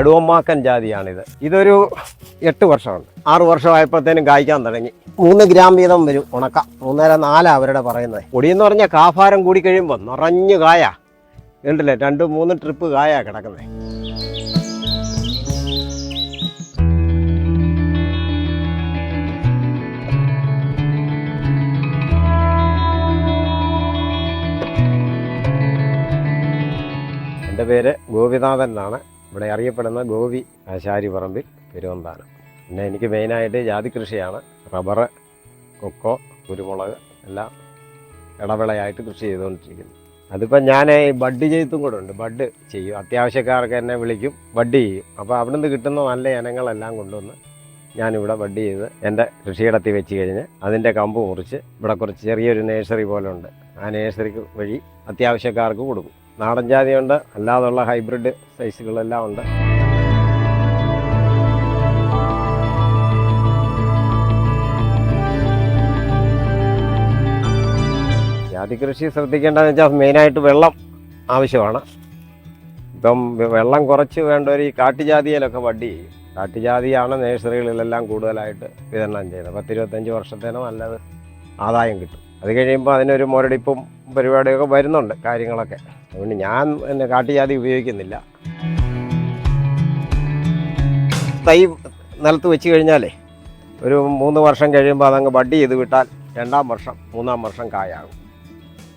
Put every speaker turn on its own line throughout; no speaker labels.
കടുവമ്മാക്കൻ ജാതിയാണിത്. ഇതൊരു എട്ട് വർഷമുണ്ട് ആറു വർഷമായപ്പോഴത്തേനും കായ്ക്കാൻ തുടങ്ങി. മൂന്ന് ഗ്രാം വീതം വരും ഉണക്ക. മൂന്നര നാലാ അവരുടെ പറയുന്നത്. പൊടിയെന്ന് പറഞ്ഞാൽ കാഫാരം കൂടി കഴിയുമ്പോൾ നിറഞ്ഞു കായ. ഉണ്ടല്ലേ രണ്ട് മൂന്ന് ട്രിപ്പ് കായ കിടക്കുന്നത് എന്റെ പേര് ഗോപിനാഥൻ എന്നാണ്. ഇവിടെ അറിയപ്പെടുന്ന ഗോപി ആശാരി പറമ്പിൽ പെരുവന്താനം. പിന്നെ എനിക്ക് മെയിനായിട്ട് ജാതി കൃഷിയാണ്. റബ്ബറ് കൊക്കോ കുരുമുളക് എല്ലാം ഇടവിളയായിട്ട് കൃഷി ചെയ്തുകൊണ്ടിരിക്കുന്നു. അതിപ്പോൾ ഞാൻ ഈ ബഡ് ചെയ്തും കൂടെ ഉണ്ട്. ബഡ് ചെയ്യും. അത്യാവശ്യക്കാർക്ക് എന്നെ വിളിക്കും. ബഡ് ചെയ്യും. അപ്പോൾ അവിടെ നിന്ന് കിട്ടുന്ന നല്ല ഇനങ്ങളെല്ലാം കൊണ്ടുവന്ന് ഞാനിവിടെ ബഡ് ചെയ്ത് എന്റെ കൃഷിയിടത്തിൽ വെച്ച് കഴിഞ്ഞ് അതിന്റെ കമ്പ് മുറിച്ച് ഇവിടെ കുറച്ച് ചെറിയൊരു നേഴ്സറി പോലെ ഉണ്ട്. ആ നേഴ്സറിക്ക് വഴി അത്യാവശ്യക്കാർക്ക് കൊടുക്കും. നാടൻ ജാതിയുണ്ട്. അല്ലാതുള്ള ഹൈബ്രിഡ് സൈസുകളെല്ലാം ഉണ്ട്. ജാതി കൃഷി ശ്രദ്ധിക്കേണ്ടതെന്ന് വെച്ചാൽ മെയിനായിട്ട് വെള്ളം ആവശ്യമാണ്. ഇപ്പം വെള്ളം കുറച്ച് വേണ്ടവർ ഈ കാട്ടുജാതിയിലൊക്കെ വണ്ടി ചെയ്യും. കാട്ടുജാതിയാണ് നേഴ്സറികളിലെല്ലാം കൂടുതലായിട്ട് വിതരണം ചെയ്യുന്നത്. പത്തിരുപത്തഞ്ച് വർഷത്തേനോ നല്ലത് ആദായം കിട്ടും. അത് കഴിയുമ്പോൾ അതിനൊരു മുരടിപ്പും പരിപാടിയൊക്കെ വരുന്നുണ്ട് കാര്യങ്ങളൊക്കെ. അതുകൊണ്ട് ഞാൻ എന്നെ കാട്ടിജാതി ഉപയോഗിക്കുന്നില്ല. തൈ നിലത്ത് വെച്ച് കഴിഞ്ഞാലേ ഒരു മൂന്ന് വർഷം കഴിയുമ്പോൾ അതങ്ങ് ബഡ് ചെയ്ത് വിട്ടാൽ രണ്ടാം വർഷം മൂന്നാം വർഷം കായാകും.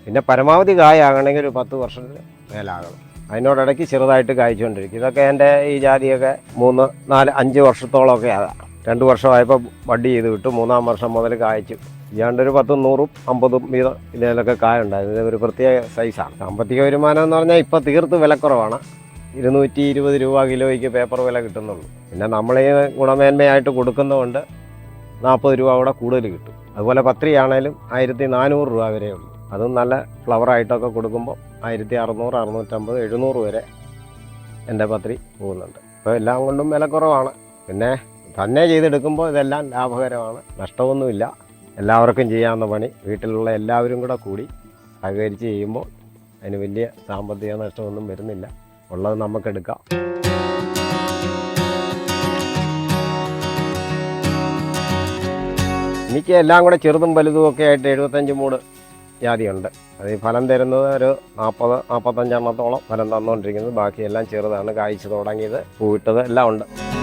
പിന്നെ പരമാവധി കായാകണമെങ്കിൽ ഒരു പത്ത് വർഷത്തിന് മേലാകണം. അതിനോടിടയ്ക്ക് ചെറുതായിട്ട് കായ്ച്ചുകൊണ്ടിരിക്കും ഇതൊക്കെ എന്റെ ഈ ജാതിയൊക്കെ മൂന്ന് നാല് അഞ്ച് വർഷത്തോളമൊക്കെ ആകാം രണ്ട് വർഷമായപ്പോൾ ബഡ് ചെയ്ത് വിട്ടു. മൂന്നാം വർഷം മുതൽ കായച്ചു. ഇയാണ്ട് ഒരു പത്തും നൂറും അമ്പതും വീതം ഇതിലൊക്കെ കായ ഉണ്ടായിരുന്നു ഇത് ഒരു പ്രത്യേക സൈസാണ് സാമ്പത്തിക വരുമാനം എന്ന് പറഞ്ഞാൽ ഇപ്പോൾ തീർത്ത് വിലക്കുറവാണ്. ഇരുന്നൂറ്റി ഇരുപത് രൂപ കിലോയ്ക്ക് പേപ്പർ വില കിട്ടുന്നുള്ളൂ. പിന്നെ നമ്മൾ ഈ ഗുണമേന്മയായിട്ട് കൊടുക്കുന്നതുകൊണ്ട് നാൽപ്പത് രൂപ കൂടെ കൂടുതൽ കിട്ടും. അതുപോലെ പത്രിയാണേലും ആയിരത്തി നാനൂറ് രൂപ വരെ ഉള്ളൂ. അതും നല്ല ഫ്ലവറായിട്ടൊക്കെ കൊടുക്കുമ്പോൾ ആയിരത്തി അറുന്നൂറ് അറുന്നൂറ്റമ്പത് എഴുന്നൂറ് വരെ എന്റെ പത്രി പോകുന്നുണ്ട്. അപ്പോൾ എല്ലാം കൊണ്ടും വില കുറവാണ് പിന്നെ തന്നെ ചെയ്തെടുക്കുമ്പോൾ ഇതെല്ലാം ലാഭകരമാണ്. നഷ്ടമൊന്നുമില്ല. എല്ലാവർക്കും ചെയ്യാവുന്ന പണി വീട്ടിലുള്ള എല്ലാവരും കൂടെ കൂടി സഹകരിച്ച് ചെയ്യുമ്പോൾ അതിന് വലിയ സാമ്പത്തിക നഷ്ടമൊന്നും വരുന്നില്ല. ഉള്ളത് നമുക്കെടുക്കാം. എനിക്ക് എല്ലാം കൂടെ ചെറുതും വലുതും ഒക്കെ ആയിട്ട് എഴുപത്തഞ്ച് മൂട് ജാതിയുണ്ട്. അത് ഈ ഫലം തരുന്നത് ഒരു നാൽപ്പത് നാൽപ്പത്തഞ്ചെണ്ണത്തോളം ഫലം തന്നുകൊണ്ടിരിക്കുന്നത്. ബാക്കിയെല്ലാം ചെറുതാണ്. കായ്ച്ചു തുടങ്ങിയത് പൂവിട്ടത് എല്ലാം ഉണ്ട്.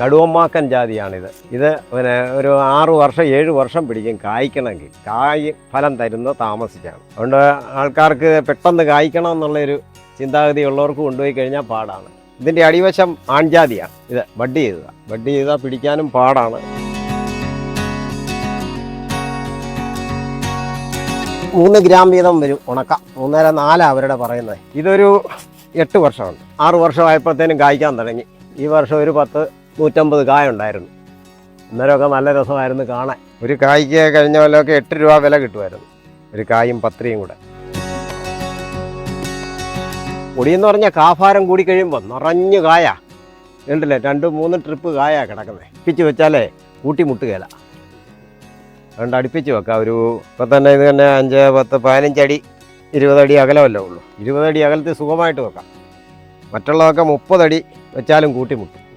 കടുവമ്മാക്കൻ ജാതിയാണിത്. ഇത് പിന്നെ ഒരു ആറു വർഷം ഏഴ് വർഷം പിടിക്കും കായ്ക്കണമെങ്കിൽ. കായ് ഫലം തരുന്ന താമസിച്ചാണ്. അതുകൊണ്ട് ആൾക്കാർക്ക് പെട്ടെന്ന് കായ്ക്കണം എന്നുള്ളൊരു ചിന്താഗതി ഉള്ളവർക്ക് കൊണ്ടുപോയി കഴിഞ്ഞാൽ പാടാണ്. ഇതിന്റെ അടിവശം ആൺജാതിയാണ്. ഇത് ബഡ് ചെയ്തതാണ് ബഡ് ചെയ്താൽ പിടിക്കാനും പാടാണ്. മൂന്ന് ഗ്രാം വീതം വരും ഉണക്ക. മൂന്നര നാലാ അവരുടെ പറയുന്നത്. ഇതൊരു എട്ട് വർഷമുണ്ട്. ആറ് വർഷമായപ്പോഴത്തേനും കായ്ക്കാൻ തുടങ്ങി. ഈ വർഷം ഒരു പത്ത് നൂറ്റമ്പത് കായ ഉണ്ടായിരുന്നു. അന്നേരമൊക്കെ നല്ല രസമായിരുന്നു കാണാൻ. ഒരു കായ്ക്ക് കഴിഞ്ഞ കൊല്ലമൊക്കെ എട്ട് രൂപ വില കിട്ടുമായിരുന്നു. ഒരു കായും പത്രിയും കൂടെ. പൊടിയെന്ന് പറഞ്ഞാൽ കാഫാരം കൂടി കഴിയുമ്പോൾ നിറഞ്ഞു കായ. ഉണ്ടല്ലേ രണ്ട് മൂന്ന് ട്രിപ്പ് കായ കിടക്കുന്നത് അടുപ്പിച്ച് വെച്ചാലേ കൂട്ടി മുട്ടുകയില്ല അതുകൊണ്ട് അടുപ്പിച്ച് വെക്കാം. ഒരു ഇപ്പം തന്നെ ഇത് തന്നെ അഞ്ച് പത്ത് പതിനഞ്ചടി ഇരുപതടി അകലമല്ലേ ഉള്ളൂ. ഇരുപതടി അകലത്തിൽ സുഖമായിട്ട് വെക്കാം. മറ്റുള്ളതൊക്കെ മുപ്പതടി വെച്ചാലും കൂട്ടിമുട്ടും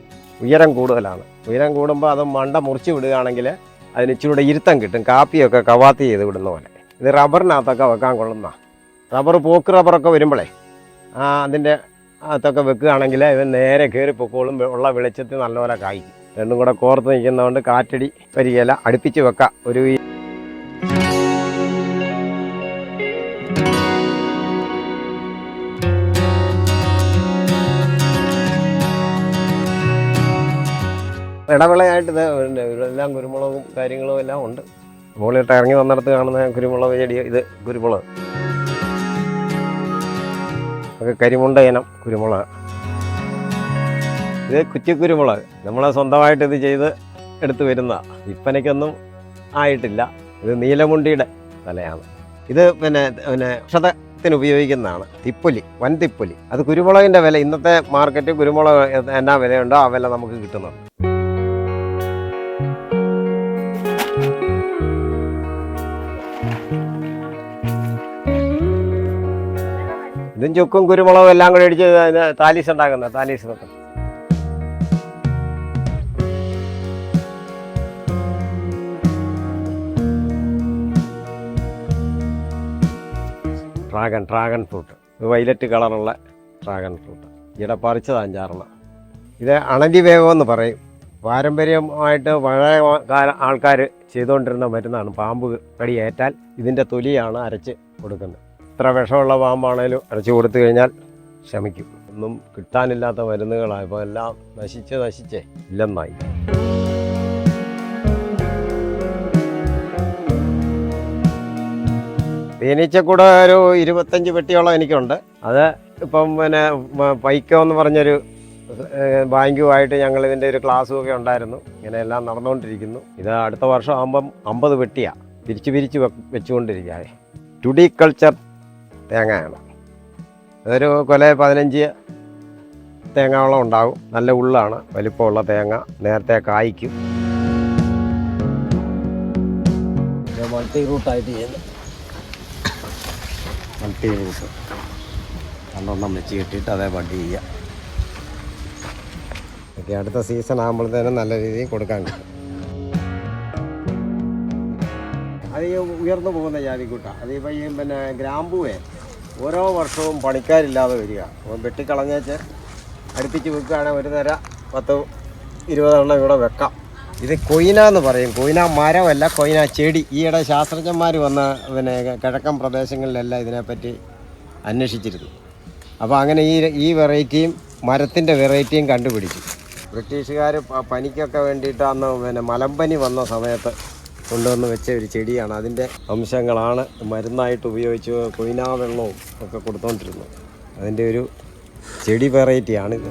ഉയരം കൂടുതലാണ്. ഉയരം കൂടുമ്പോൾ അത് മണ്ട മുറിച്ച് വിടുകയാണെങ്കിൽ അതിന് ഇച്ചിരൂടെ ഇരുത്തം കിട്ടും. കാപ്പിയൊക്കെ കവാത്തി ചെയ്ത് വിടുന്ന പോലെ. ഇത് റബ്ബറിനകത്തൊക്കെ വെക്കാൻ കൊള്ളുന്ന. റബ്ബർ പോക്ക് റബ്ബറൊക്കെ വരുമ്പോഴേ അതിന്റെ അകത്തൊക്കെ വെക്കുകയാണെങ്കിൽ ഇവൻ നേരെ കയറി പൊക്കോളും. ഉള്ള വെളിച്ചത്തിൽ നല്ലപോലെ കായ്ക്കും. രണ്ടും കൂടെ കോർത്ത് നിൽക്കുന്നതുകൊണ്ട് കാറ്റടി പരിചയല അടുപ്പിച്ച് വെക്കാം. ഒരു ഇടവിളയായിട്ട് ഇത് ഉണ്ട്. കുരുമുളകും കാര്യങ്ങളും എല്ലാം ഉണ്ട്. മുകളിലിട്ട് ഇറങ്ങി വന്നിടത്ത് കാണുന്ന കുരുമുളക് ചെടി ഇത് കുരുമുളക്. ഒക്കെ കരിമുണ്ട ഇനം കുരുമുളക്. ഇത് കുറ്റിക്കുരുമുളക് നമ്മളെ സ്വന്തമായിട്ട് ഇത് ചെയ്ത് എടുത്തു വരുന്ന വിൽപ്പനയ്ക്കൊന്നും ആയിട്ടില്ല. ഇത് നീലമുണ്ടിയുടെ തലയാണ്. ഇത് പിന്നെ പിന്നെ ക്ഷതത്തിന് ഉപയോഗിക്കുന്നതാണ്. തിപ്പൊലി വൻ തിപ്പുലി അത് കുരുമുളകിന്റെ വില ഇന്നത്തെ മാർക്കറ്റ് കുരുമുളക് എന്നാ വിലയുണ്ടോ ആ വില നമുക്ക് കിട്ടുന്നത് ഇതും ചുക്കും കുരുമുളകും എല്ലാം കൂടി അടിച്ച് താലീസ് ഉണ്ടാക്കുന്നത് താലീസ് വെക്കുന്നത് ഡ്രാഗൺ ഡ്രാഗൺ ഫ്രൂട്ട് ഇത് വൈലറ്റ് കളറുള്ള ഡ്രാഗൺ ഫ്രൂട്ട് ഇവിടെ പറിച്ചത് അഞ്ചാറെണ്ണം. ഇത് അണലി വേഗം എന്ന് പറയും. പാരമ്പര്യമായിട്ട് പഴയ കാല ആൾക്കാർ ചെയ്തുകൊണ്ടിരുന്ന മരുന്നാണ് പാമ്പ് കടിയേറ്റാൽ ഇതിന്റെ തൊലിയാണ് അരച്ച് കൊടുക്കുന്നത്. എത്ര വിഷമുള്ള പാമ്പാണേലും അരച്ചു കൊടുത്തു കഴിഞ്ഞാൽ ശമിക്കും. ഒന്നും കിട്ടാനില്ലാത്ത മരുന്നുകളായപ്പോൾ എല്ലാം നശിച്ച് നശിച്ചേ ഇല്ലെന്നായി. തേനീച്ചക്കൂടെ ഒരു ഇരുപത്തഞ്ച് പെട്ടിയോളം എനിക്കുണ്ട്. അത് ഇപ്പം പിന്നെ പൈക്കോ എന്ന് പറഞ്ഞൊരു ബാങ്കുമായിട്ട് ഞങ്ങൾ ഇതിന്റെ ഒരു ക്ലാസ്സും ഒക്കെ ഉണ്ടായിരുന്നു. ഇങ്ങനെ എല്ലാം നടന്നുകൊണ്ടിരിക്കുന്നു. ഇത് അടുത്ത വർഷം ആകുമ്പം അമ്പത് പെട്ടിയാണ് പിരിച്ച് പിരിച്ച് വെച്ചുകൊണ്ടിരിക്കുക ടുഡി കൾച്ചർ തേങ്ങയാണ്. അതൊരു കൊല പതിനഞ്ച് തേങ്ങാവളം ഉണ്ടാകും നല്ല ഉള്ളാണ് വലിപ്പമുള്ള തേങ്ങ. നേരത്തെ കായ്ക്കും. മൾട്ടി റൂട്ടായിട്ട് ചെയ്യുന്നത് മൾട്ടി റൂട്ട്. രണ്ടെണ്ണം വെച്ച് കെട്ടിയിട്ട് അതേ വണ്ടി ചെയ്യുക. ഓക്കെ അടുത്ത സീസൺ ആകുമ്പോഴത്തേനും നല്ല രീതിയിൽ കൊടുക്കാൻ കിട്ടും. അത് ഈ ഉയർന്നു പോകുന്ന ജാതിക്കൂട്ട. അതിപ്പോൾ ഈ പിന്നെ ഗ്രാമ്പുവേ. ഓരോ വർഷവും പണിക്കാരില്ലാതെ വരിക. അപ്പം വെട്ടിക്കളഞ്ഞേച്ച് അടുപ്പിച്ച് വെക്കുകയാണെങ്കിൽ ഒരു തര പത്ത് ഇരുപതെണ്ണം ഇവിടെ വെക്കാം. ഇത് കൊയിന എന്ന് പറയും. കൊയിന മരമല്ല കൊയിന ചെടി. ഈയിടെ ശാസ്ത്രജ്ഞന്മാർ വന്ന പിന്നെ കിഴക്കൻ പ്രദേശങ്ങളിലെല്ലാം ഇതിനെപ്പറ്റി അന്വേഷിച്ചിരുന്നു. അപ്പോൾ അങ്ങനെ ഈ ഈ വെറൈറ്റിയും മരത്തിന്റെ വെറൈറ്റിയും കണ്ടുപിടിച്ചു. ബ്രിട്ടീഷുകാർ പനിക്കൊക്കെ വേണ്ടിയിട്ട് അന്ന് പിന്നെ മലമ്പനി വന്ന സമയത്ത് കൊണ്ടുവന്ന് വെച്ച ഒരു ചെടിയാണ്. അതിന്റെ അംശങ്ങളാണ് മരുന്നായിട്ട് ഉപയോഗിച്ച് കൊയിനാ വെള്ളവും ഒക്കെ കൊടുത്തുകൊണ്ടിരുന്നത് അതിന്റെ ഒരു ചെടി വെറൈറ്റിയാണിത്.